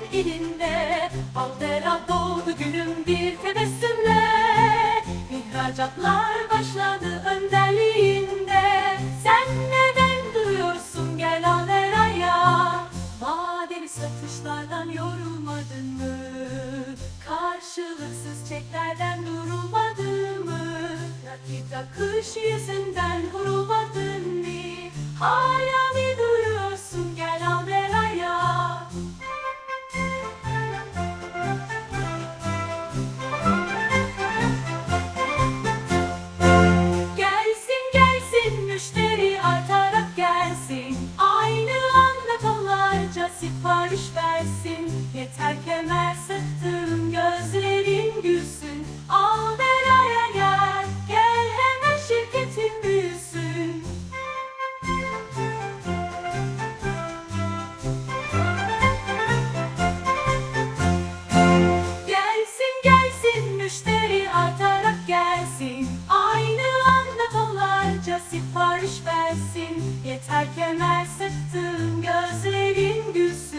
senin elinde Aldera doğdu günüm bir tebessümle İhracatlar başladı önderliğinde Sen neden duruyorsun gel Aldera'ya Vadeli satışlardan yorulmadın mı? Karşılıksız çeklerden durulmadı mı? Rakip akış yüzünden vurulmadın mı? Hala sipariş versin. Yeter kemer sıktığın gözlerin gülsün. Al beraya gel Gel hemen şirketin büyüsün. Gelsin gelsin müşteri artarak gelsin. Aynı anda tonlarca sipariş versin. Yeter kemer fingers